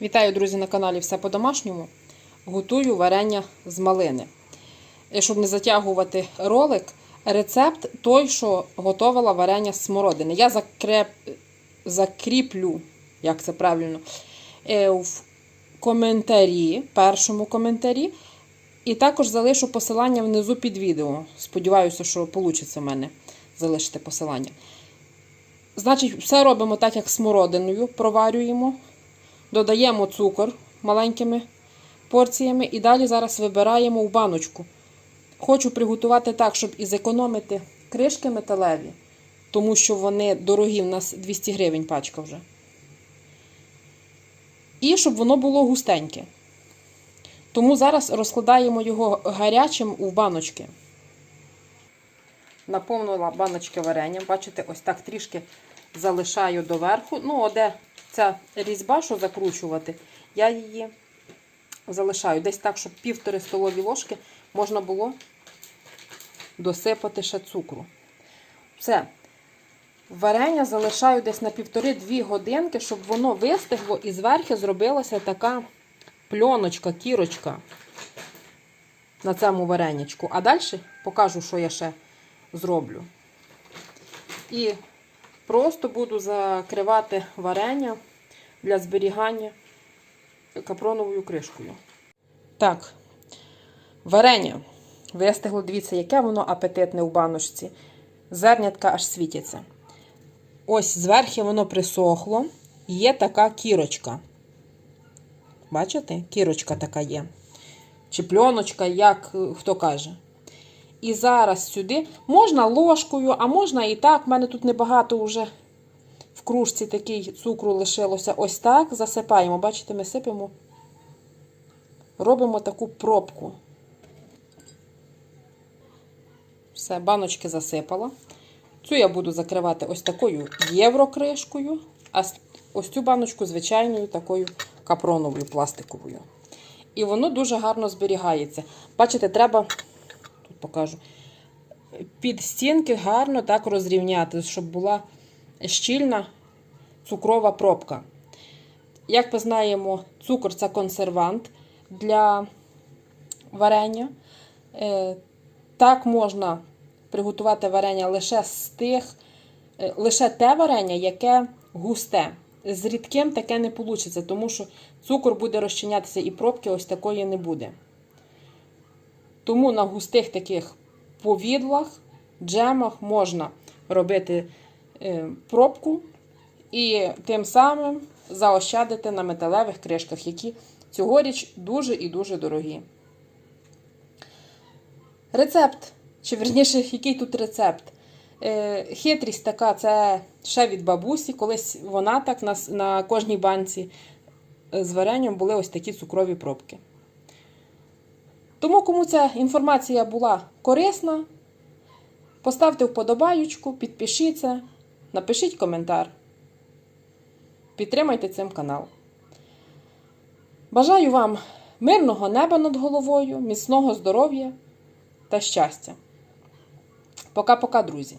Вітаю, друзі, на каналі Все по-домашньому. Готую варення з малини. І щоб не затягувати ролик, рецепт той, що готувала варення з смородини. Я закреп... закріплю, як це правильно, е, в коментарі, першому коментарі. І також залишу посилання внизу під відео. Сподіваюся, що вийде в мене залишити посилання. Значить, все робимо так, як смородиною, проварюємо. Додаємо цукор маленькими порціями і далі зараз вибираємо в баночку. Хочу приготувати так, щоб і зекономити кришки металеві, тому що вони дорогі, в нас 200 гривень пачка вже. І щоб воно було густеньке. Тому зараз розкладаємо його гарячим у баночки. Наповнила баночки варенням. Бачите, ось так трішки залишаю доверху. Ну, де ця різьба, що закручувати, я її залишаю десь так, щоб півтори столові ложки можна було досипати ще цукру. Все. Варення залишаю десь на півтори-дві годинки, щоб воно вистигло і зверху зробилася така пленочка, кірочка на цьому варенячку. А далі покажу, що я ще зроблю. І Просто буду закривати варення для зберігання капроновою кришкою. Так, варення вистигло, дивіться, яке воно апетитне у баночці. Зернятка аж світяться. Ось зверху воно присохло, є така кірочка. Бачите? Кірочка така є. Чи пленочка, як хто каже. І зараз сюди можна ложкою, а можна і так. У мене тут небагато вже в кружці такий цукру лишилося. Ось так засипаємо. Бачите, ми сипемо, робимо таку пробку. Все, баночки засипала. Цю я буду закривати ось такою єврокришкою, а ось цю баночку звичайною такою капроновою пластиковою. І воно дуже гарно зберігається. Бачите, треба тут покажу. Під стінки гарно так розрівняти, щоб була щільна цукрова пробка. Як ми знаємо, цукор це консервант для варення. Е, так можна приготувати варення лише з тих, е, лише те варення, яке густе. З рідким таке не вийде, тому що цукор буде розчинятися і пробки ось такої не буде. Тому на густих таких повідлах, джемах можна робити пробку і тим самим заощадити на металевих кришках, які цьогоріч дуже і дуже дорогі. Рецепт, чи верніше, який тут рецепт? Е, хитрість така, це ще від бабусі. Колись вона так на, на кожній банці з варенням були ось такі цукрові пробки. Тому, кому ця інформація була корисна, поставте вподобаючку, підпишіться, напишіть коментар. Підтримайте цим канал. Бажаю вам мирного неба над головою, міцного здоров'я та щастя. Пока-пока, друзі!